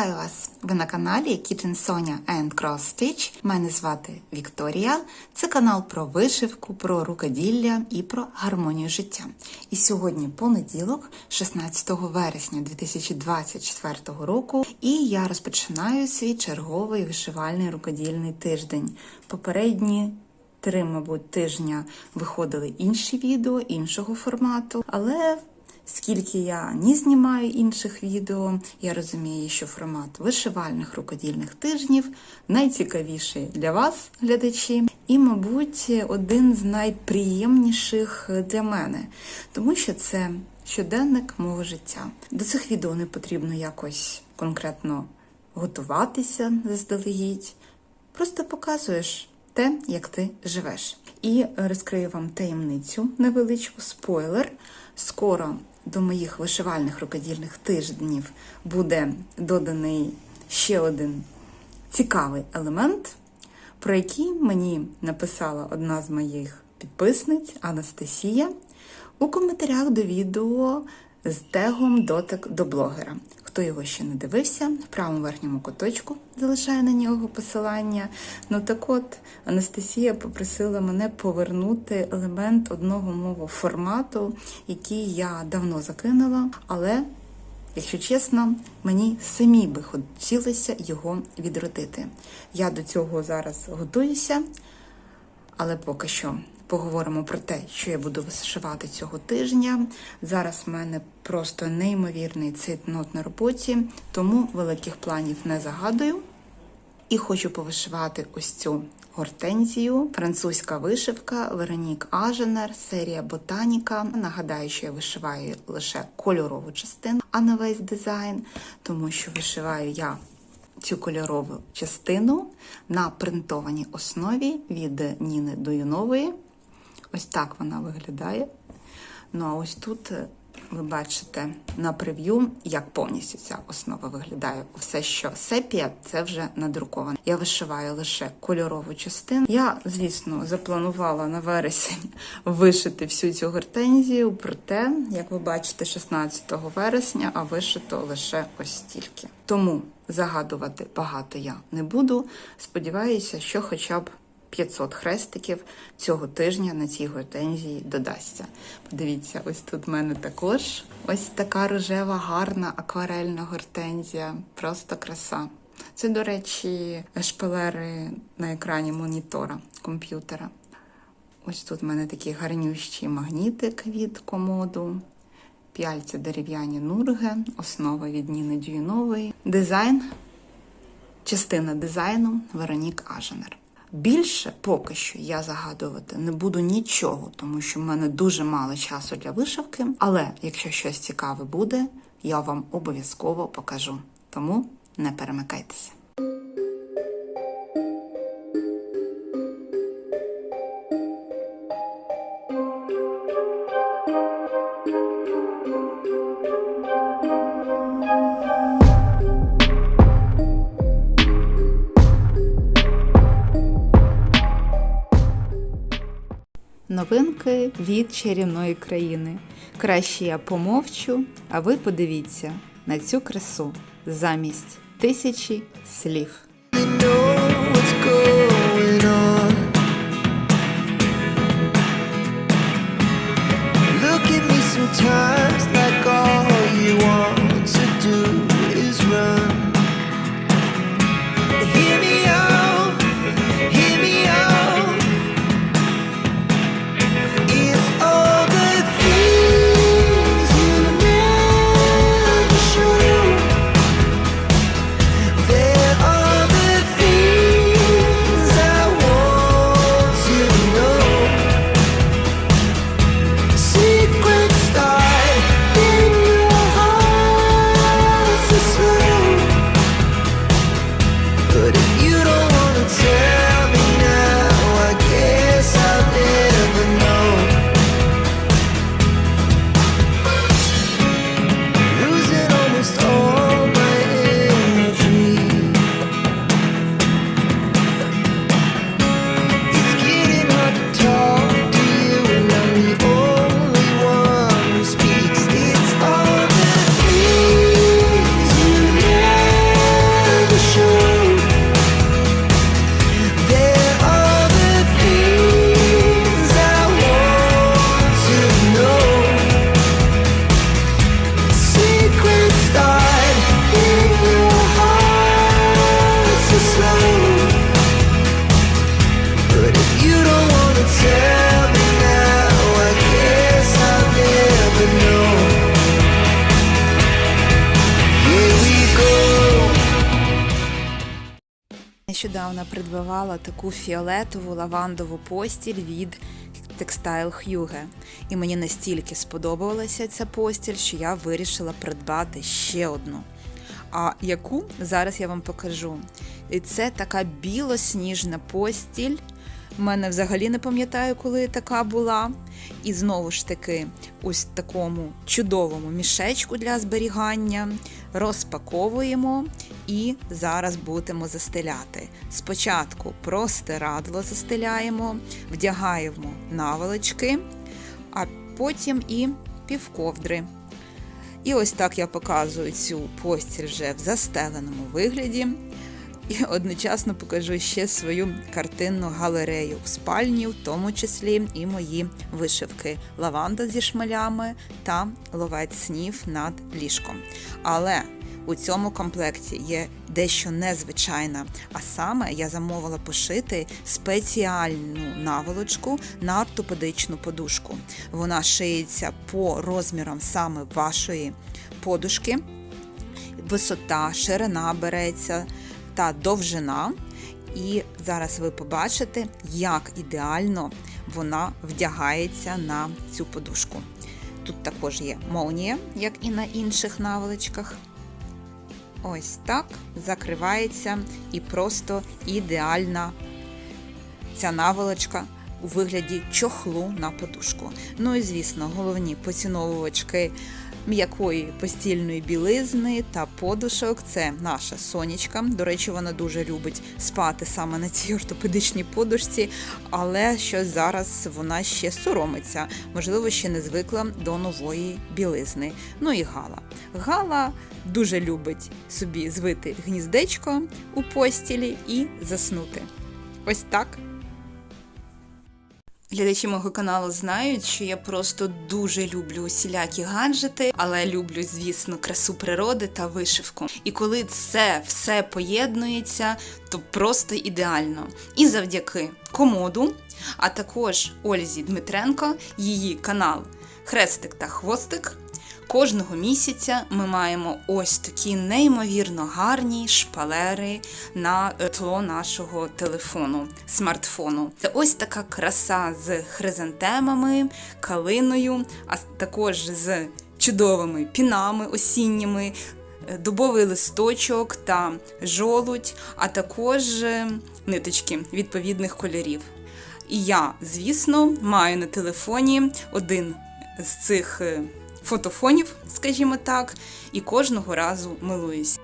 Вітаю вас! Ви на каналі Kitchen Sonia and Cross Stitch. Мене звати Вікторія. Це канал про вишивку, про рукоділля і про гармонію життя. І сьогодні понеділок, 16 вересня 2024 року, і я розпочинаю свій черговий вишивальний рукодільний тиждень. Попередні три, мабуть, тижня виходили інші відео іншого формату, але Скільки я не знімаю інших відео, я розумію, що формат вишивальних рукодільних тижнів найцікавіший для вас, глядачі, і, мабуть, один з найприємніших для мене, тому що це щоденник мого життя. До цих відео не потрібно якось конкретно готуватися заздалегідь. Просто показуєш те, як ти живеш. І розкрию вам таємницю невеличку спойлер. Скоро до моїх вишивальних рукодільних тижнів буде доданий ще один цікавий елемент, про який мені написала одна з моїх підписниць Анастасія у коментарях до відео з тегом дотик до блогера. Хто його ще не дивився, в правому верхньому куточку залишаю на нього посилання. Ну так от Анастасія попросила мене повернути елемент одного мого формату, який я давно закинула, але, якщо чесно, мені самі би хотілося його відродити. Я до цього зараз готуюся, але поки що поговоримо про те, що я буду вишивати цього тижня. Зараз в мене просто неймовірний цитнот на роботі, тому великих планів не загадую. І хочу повишивати ось цю гортензію, французька вишивка Веронік Аженер, серія Ботаніка. Нагадаю, що я вишиваю лише кольорову частину, а не весь дизайн, тому що вишиваю я цю кольорову частину на принтованій основі від Ніни Дуюнової. Ось так вона виглядає. Ну а ось тут е, ви бачите на прев'ю, як повністю ця основа виглядає. Все, що сепія, це вже надруковано. Я вишиваю лише кольорову частину. Я, звісно, запланувала на вересень вишити всю цю гортензію, проте, як ви бачите, 16 вересня, а вишито лише ось стільки. Тому загадувати багато я не буду. Сподіваюся, що хоча б 500 хрестиків цього тижня на цій гортензії додасться. Подивіться, ось тут в мене також ось така рожева, гарна акварельна гортензія. Просто краса. Це, до речі, шпалери на екрані монітора комп'ютера. Ось тут в мене такий гарнющий магнітик від комоду. П'яльця дерев'яні нурги, основа від Ніни Дюйнової. Дизайн, частина дизайну Веронік Аженер. Більше поки що я загадувати не буду нічого, тому що в мене дуже мало часу для вишивки. Але якщо щось цікаве буде, я вам обов'язково покажу. Тому не перемикайтеся. Новинки від чарівної країни. Краще я помовчу, а ви подивіться на цю красу замість тисячі слів. Нещодавно придбавала таку фіолетову лавандову постіль від Textile Hygge. І мені настільки сподобалася ця постіль, що я вирішила придбати ще одну. А яку зараз я вам покажу. І це така білосніжна постіль. У мене взагалі не пам'ятаю, коли така була. І знову ж таки, ось такому чудовому мішечку для зберігання розпаковуємо і зараз будемо застеляти. Спочатку простирадло застеляємо, вдягаємо наволочки, а потім і півковдри. І ось так я показую цю постіль вже в застеленому вигляді. І одночасно покажу ще свою картинну галерею в спальні, в тому числі і мої вишивки лаванда зі шмалями та ловець снів над ліжком. Але у цьому комплекті є дещо незвичайне, а саме я замовила пошити спеціальну наволочку на ортопедичну подушку. Вона шиється по розмірам саме вашої подушки висота, ширина береться та довжина. І зараз ви побачите, як ідеально вона вдягається на цю подушку. Тут також є молнія, як і на інших наволочках. Ось так закривається і просто ідеальна ця наволочка у вигляді чохлу на подушку. Ну і звісно, головні поціновувачки м'якої постільної білизни та подушок це наша сонечка. До речі, вона дуже любить спати саме на цій ортопедичній подушці, але що зараз вона ще соромиться, можливо, ще не звикла до нової білизни. Ну і Гала. Гала дуже любить собі звити гніздечко у постілі і заснути. Ось так. Глядачі мого каналу знають, що я просто дуже люблю усілякі гаджети, але люблю, звісно, красу природи та вишивку. І коли це все поєднується, то просто ідеально. І завдяки комоду, а також Ользі Дмитренко, її канал Хрестик та Хвостик. Кожного місяця ми маємо ось такі неймовірно гарні шпалери на тло нашого телефону, смартфону. Це ось така краса з хризантемами, калиною, а також з чудовими пінами осінніми. е, Дубовий листочок та жолудь, а також е, ниточки відповідних кольорів. І я, звісно, маю на телефоні один з цих е, фотофонів, скажімо так, і кожного разу милуюсь.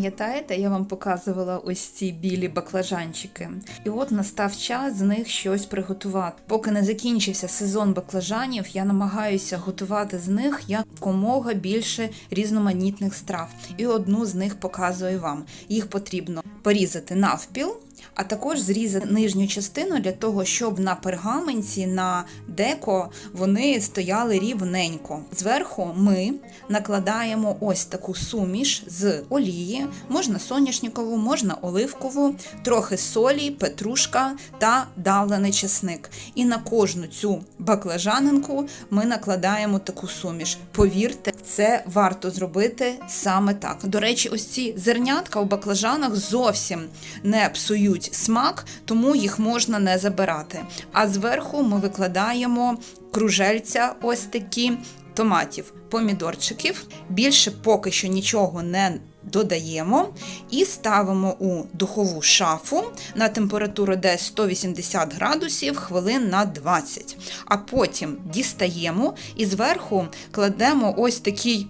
Пам'ятаєте, я вам показувала ось ці білі баклажанчики. І от настав час з них щось приготувати. Поки не закінчився сезон баклажанів, я намагаюся готувати з них якомога більше різноманітних страв. І одну з них показую вам. Їх потрібно порізати навпіл. А також зрізати нижню частину для того, щоб на пергаменті, на деко вони стояли рівненько. Зверху ми накладаємо ось таку суміш з олії, можна соняшникову, можна оливкову, трохи солі, петрушка та давлений чесник. І на кожну цю баклажанинку ми накладаємо таку суміш. Повірте, це варто зробити саме так. До речі, ось ці зернятка у баклажанах зовсім не псують смак, тому їх можна не забирати. А зверху ми викладаємо кружельця, ось такі томатів, помідорчиків. Більше поки що нічого не додаємо і ставимо у духову шафу на температуру десь 180 градусів хвилин на 20. А потім дістаємо і зверху кладемо ось такий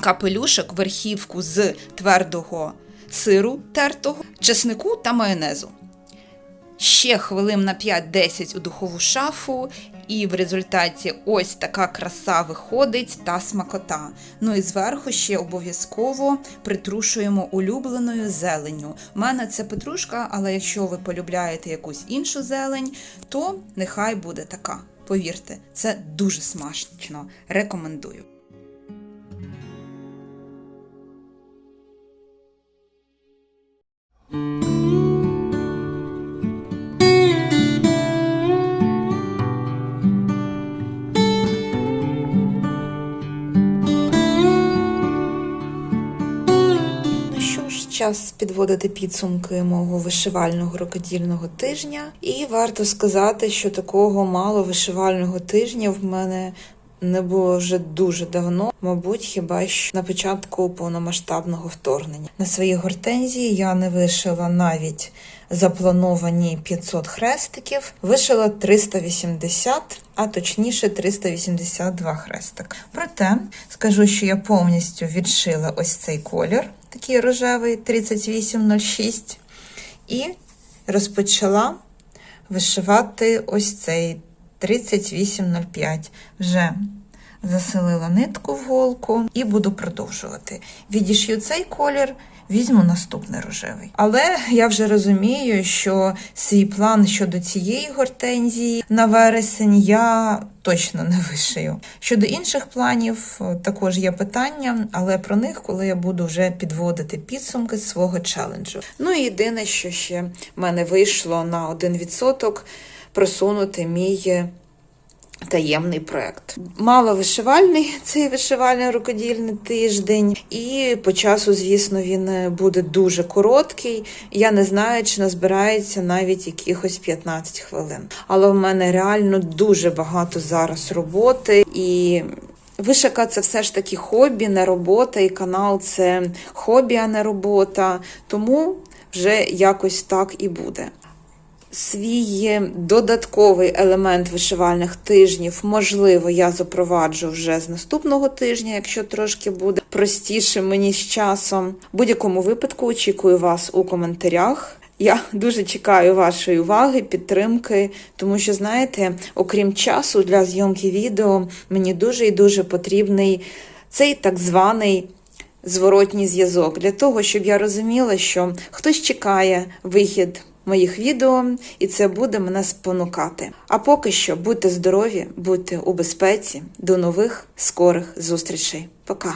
капелюшок, верхівку з твердого сиру тертого, чеснику та майонезу. Ще хвилин на 5-10 у духову шафу, І в результаті ось така краса виходить та смакота. Ну і зверху ще обов'язково притрушуємо улюбленою зеленню. У мене це петрушка, але якщо ви полюбляєте якусь іншу зелень, то нехай буде така. Повірте, це дуже смачно. Рекомендую. Час підводити підсумки мого вишивального рукодільного тижня. І варто сказати, що такого мало вишивального тижня в мене не було вже дуже давно, мабуть, хіба що на початку повномасштабного вторгнення. На своїй гортензії я не вишила навіть заплановані 500 хрестиків, вишила 380, а точніше 382 хрестик. Проте скажу, що я повністю відшила ось цей колір, такий рожевий 3806, і розпочала вишивати ось цей 3805. Вже заселила нитку в голку і буду продовжувати. Відішью цей колір, візьму наступний рожевий. Але я вже розумію, що свій план щодо цієї гортензії на вересень я точно не вишию. Щодо інших планів, також є питання, але про них, коли я буду вже підводити підсумки свого челенджу. Ну і єдине, що ще в мене вийшло на 1% просунути мій таємний проект. Мало вишивальний цей вишивальний рукодільний тиждень, і по часу, звісно, він е, буде дуже короткий. Я не знаю, чи назбирається навіть якихось 15 хвилин. Але в мене реально дуже багато зараз роботи і. Вишика це все ж таки хобі, не робота, і канал це хобі, а не робота. Тому вже якось так і буде. Свій додатковий елемент вишивальних тижнів, можливо, я запроваджу вже з наступного тижня, якщо трошки буде простіше мені з часом. В будь-якому випадку очікую вас у коментарях. Я дуже чекаю вашої уваги, підтримки, тому що, знаєте, окрім часу для зйомки відео, мені дуже і дуже потрібний цей так званий зворотній зв'язок для того, щоб я розуміла, що хтось чекає вихід моїх відео, і це буде мене спонукати. А поки що будьте здорові, будьте у безпеці. До нових скорих зустрічей. Пока!